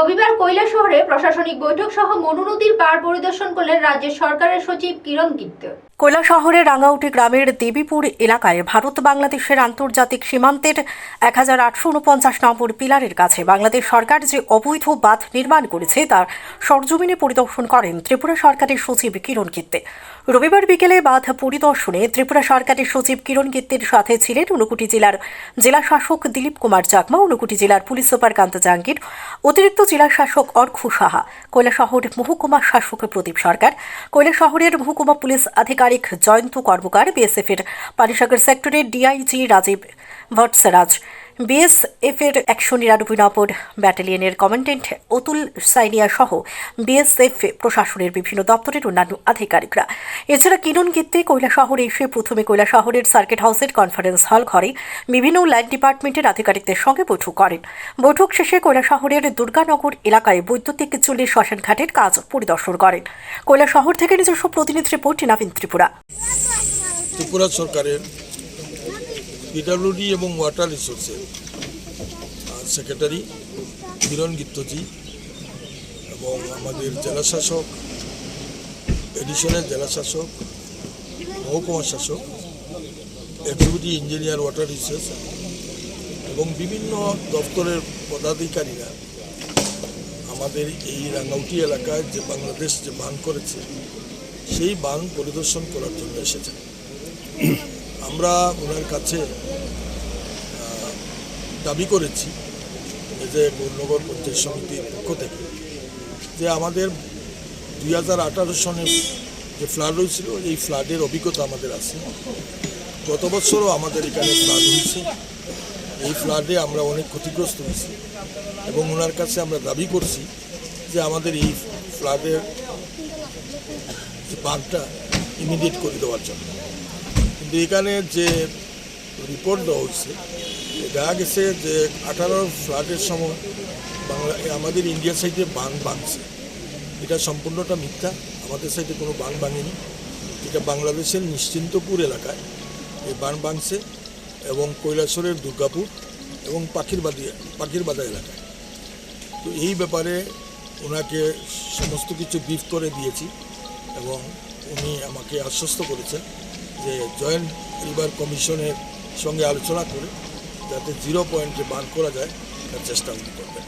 রবিবার কৈলা শহরে প্রশাসনিক বৈঠক সহ মনু নদীর পার পরিদর্শন করলেন রাজ্যের সরকারের সচিব কিরণ গিত্ত কৈলা শহরের রাঙ্গাউটি গ্রামের দেবীপুর এলাকায় ভারত বাংলাদেশের আন্তর্জাতিক সীমান্তের এক হাজার আটশো উনপঞ্চাশ নম্বর পিলারের কাছে বাংলাদেশ সরকার যে অবৈধ বাঁধ নির্মাণ করেছে, তার সরজমিনে পরিদর্শন করেন ত্রিপুরা সরকারের সচিব কিরণ গিত্তে। রবিবার বিকেলে বাঁধ পরিদর্শনে ত্রিপুরা সরকারের সচিব কিরণ গিত্তের সাথে ছিলেন ঊনকোটি জেলার জেলা শাসক দিলীপ কুমার চাকমা, ঊনকোটি জেলার পুলিশ সুপার কান্ত জাহাঙ্গীর, অতিরিক্ত জেলা শাসক অর্ঘু সাহা কৈলা শহর মহকুমা শাসক প্রদীপ সরকার কৈলা শহরের মহকুমা পুলিশ আধিকারিক জয়ন্ত কর্মকার বিএসএফ এর পানিসাগর সেক্টরের ডিআইজি রাজীব ভট্টরাজ বিএসএফ এর একশো নিরানব্বই নম্বর ব্যাটালিয়নের কমান্ডেন্ট অতুল সাইনিয়া সহ বিএসএফ প্রশাসনের বিভিন্ন দপ্তরের অন্যান্য আধিকারিকরা। এছাড়া কিরণ কৈলা শহরে এসে প্রথমে শহরের সার্কিট হাউসের কনফারেন্স হল ঘরে বিভিন্ন ল্যান্ড ডিপার্টমেন্টের আধিকারিকদের সঙ্গে বৈঠক করেন। বৈঠক শেষে শহরের দুর্গানগর এলাকায় বৈদ্যুতিক চুল্লির শ্মশান ঘাটের কাজ পরিদর্শন করেন। শহর থেকে নিজস্ব প্রতিনিধি রিপোর্ট নবীন ত্রিপুরা। ত্রিপুরা সরকারের পিডাব্লিউডি এবং ওয়াটার রিসোর্সের সেক্রেটারি কিরণ গিত্তজি এবং আমাদের জেলা শাসক এডিশনের জেলা শাসক মহকুমা শাসক এক্সিকিউটিভ ইঞ্জিনিয়ার ওয়াটার রিসোর্স এবং বিভিন্ন দপ্তরের পদাধিকারীরা আমাদের এই রাঙ্গাউটি এলাকায় যে বাংলাদেশ যে বান করেছে, সেই বান পরিদর্শন করার জন্য এসেছেন। আমরা ওনার কাছে দাবি করেছি যে গৌরনগর পঞ্চায়েত সমিতির পক্ষ থেকে, যে আমাদের দুই হাজার আঠারো সনে যে ফ্লাড হয়েছিল, এই ফ্লাডের অভিজ্ঞতা আমাদের আছে। গত বছরও আমাদের এখানে ফ্লাড হয়েছে। এই ফ্লাডে আমরা অনেক ক্ষতিগ্রস্ত হয়েছি এবং ওনার কাছে আমরা দাবি করছি যে আমাদের এই ফ্লাডের যে বাঁধটা ইমিডিয়েট করে দেওয়ার জন্য। কিন্তু এখানে যে রিপোর্ট দেওয়া হচ্ছে দেখা গেছে যে আঠারো ফ্লাডের সময় বাংলা আমাদের ইন্ডিয়া সাইডে বান ভাঙছে। এটা সম্পূর্ণটা মিথ্যা। আমাদের সাইডে কোনো বান ভাঙেনি। এটা বাংলাদেশের নিশ্চিন্তপুর এলাকায় এই বান ভাঙছে এবং কৈলাসরের দুর্গাপুর এবং পাখির বাদি পাখির বাদা এলাকায়। তো এই ব্যাপারে ওনাকে সমস্ত কিছু ব্রিফ করে দিয়েছি এবং উনি আমাকে আশ্বস্ত করেছেন যে জয়েন্ট রিভার কমিশনের সঙ্গে আলোচনা করে যাতে জিরো পয়েন্টে বার করা যায় তার চেষ্টা উনি করবেন।